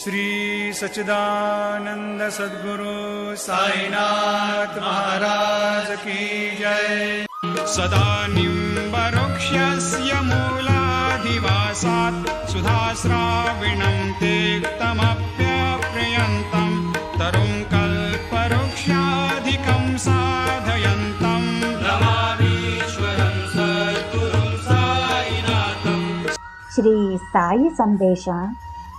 श्री सच्चिदानन्द सद्गुरु महाराज की जय। सदा निम्बरुक्षस्य मूलाधिवासात् सुधाविणम् ते तमप्यप्रयन्तम् तरुम् कल्परुक्षाधिकम् साधयन्तम् श्री साई सन्देश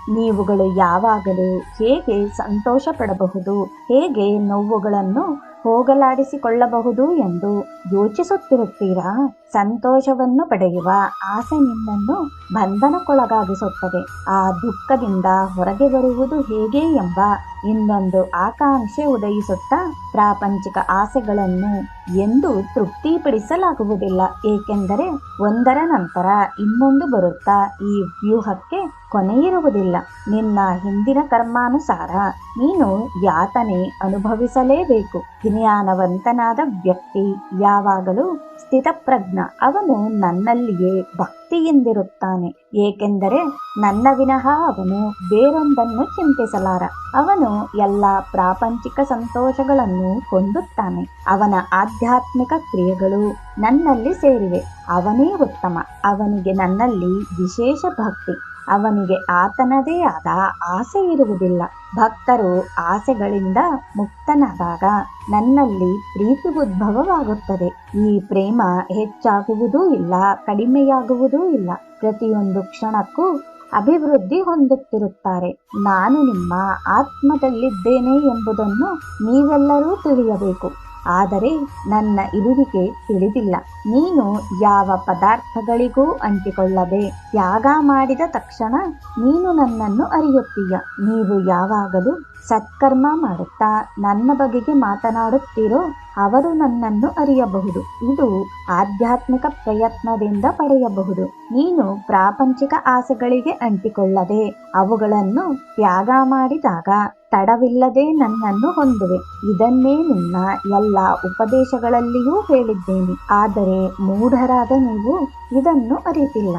ನೀವುಗಳು ಯಾವಾಗಲೂ ಹೇಗೆ ಸಂತೋಷ ಪಡಬಹುದು ಹೇಗೆ ನೋವುಗಳನ್ನು ಹೋಗಲಾಡಿಸಿಕೊಳ್ಳಬಹುದು ಎಂದು ಯೋಚಿಸುತ್ತಿರುತ್ತೀರಾ? ಸಂತೋಷವನ್ನು ಪಡೆಯುವ ಆಸೆ ನಿಮ್ಮನ್ನು ಬಂಧನಕ್ಕೊಳಗಾಗಿಸುತ್ತದೆ. ಆ ದುಃಖದಿಂದ ಹೊರಗೆ ಬರುವುದು ಹೇಗೆ ಎಂಬ ಇನ್ನೊಂದು ಆಕಾಂಕ್ಷೆ ಉದಯಿಸುತ್ತಾ ಪ್ರಾಪಂಚಿಕ ಆಸೆಗಳನ್ನು ಎಂದು ತೃಪ್ತಿಪಡಿಸಲಾಗುವುದಿಲ್ಲ. ಏಕೆಂದರೆ ಒಂದರ ನಂತರ ಇನ್ನೊಂದು ಬರುತ್ತಾ ಈ ವ್ಯೂಹಕ್ಕೆ ಕೊನೆಯಿರುವುದಿಲ್ಲ. ನಿನ್ನ ಹಿಂದಿನ ಕರ್ಮಾನುಸಾರ ನೀನು ಯಾತನೆ ಅನುಭವಿಸಲೇಬೇಕು. ಜ್ಞಾನವಂತನಾದ ವ್ಯಕ್ತಿ ಯಾವಾಗಲೂ ಸ್ಥಿತಪ್ರಜ್ಞ. ಅವನು ನನ್ನಲ್ಲಿಯೇ ಭಕ್ತಿಯಿಂದಿರುತ್ತಾನೆ. ಏಕೆಂದರೆ ನನ್ನ ವಿನಃ ಅವನು ಬೇರೊಂದನ್ನು ಚಿಂತಿಸಲಾರ. ಅವನು ಎಲ್ಲ ಪ್ರಾಪಂಚಿಕ ಸಂತೋಷಗಳನ್ನು ಹೊಂದುತ್ತಾನೆ. ಅವನ ಆಧ್ಯಾತ್ಮಿಕ ಕ್ರಿಯೆಗಳು ನನ್ನಲ್ಲಿ ಸೇರಿವೆ. ಅವನೇ ಉತ್ತಮ. ಅವನಿಗೆ ನನ್ನಲ್ಲಿ ವಿಶೇಷ ಭಕ್ತಿ. ಅವನಿಗೆ ಆತನದೇ ಆದ ಆಸೆ ಇರುವುದಿಲ್ಲ. ಭಕ್ತರು ಆಸೆಗಳಿಂದ ಮುಕ್ತನಾದಾಗ ನನ್ನಲ್ಲಿ ಪ್ರೀತಿ ಉದ್ಭವವಾಗುತ್ತದೆ ಈ ಪ್ರೇಮ ಹೆಚ್ಚಾಗುವುದೂ ಇಲ್ಲ, ಕಡಿಮೆಯಾಗುವುದೂ ಇಲ್ಲ. ಪ್ರತಿಯೊಂದು ಕ್ಷಣಕ್ಕೂ ಅಭಿವೃದ್ಧಿ ಹೊಂದುತ್ತಿರುತ್ತಾರೆ. ನಾನು ನಿಮ್ಮ ಆತ್ಮದಲ್ಲಿದ್ದೇನೆ ಎಂಬುದನ್ನು ನೀವೆಲ್ಲರೂ ತಿಳಿಯಬೇಕು. ಆದರೆ ನನ್ನ ಇರುವಿಕೆ ತಿಳಿದಿಲ್ಲ. ನೀನು ಯಾವ ಪದಾರ್ಥಗಳಿಗೂ ಅಂಟಿಕೊಳ್ಳದೆ ತ್ಯಾಗ ಮಾಡಿದ ತಕ್ಷಣ ನೀನು ನನ್ನನ್ನು ಅರಿಯುತ್ತೀಯ. ನೀವು ಯಾವಾಗಲೂ ಸತ್ಕರ್ಮ ಮಾಡುತ್ತಾ ನನ್ನ ಬಗೆಗೆ ಮಾತನಾಡುತ್ತೀರೋ ಅವರು ನನ್ನನ್ನು ಅರಿಯಬಹುದು. ಇದು ಆಧ್ಯಾತ್ಮಿಕ ಪ್ರಯತ್ನದಿಂದ ಪಡೆಯಬಹುದು. ನೀನು ಪ್ರಾಪಂಚಿಕ ಆಸೆಗಳಿಗೆ ಅಂಟಿಕೊಳ್ಳದೆ ಅವುಗಳನ್ನು ತ್ಯಾಗ ಮಾಡಿದಾಗ ತಡವಿಲ್ಲದೆ ನನ್ನನ್ನು ಹೊಂದುವೆ. ಇದನ್ನೇ ನಿನ್ನ ಎಲ್ಲ ಉಪದೇಶಗಳಲ್ಲಿಯೂ ಹೇಳಿದ್ದೇನೆ. ಆದರೆ ಮೂಢರಾದ ನೀವು ಇದನ್ನು ಅರಿತಿಲ್ಲ.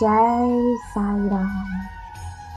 ಜೈ ಸಾಯಿರಾಮ್.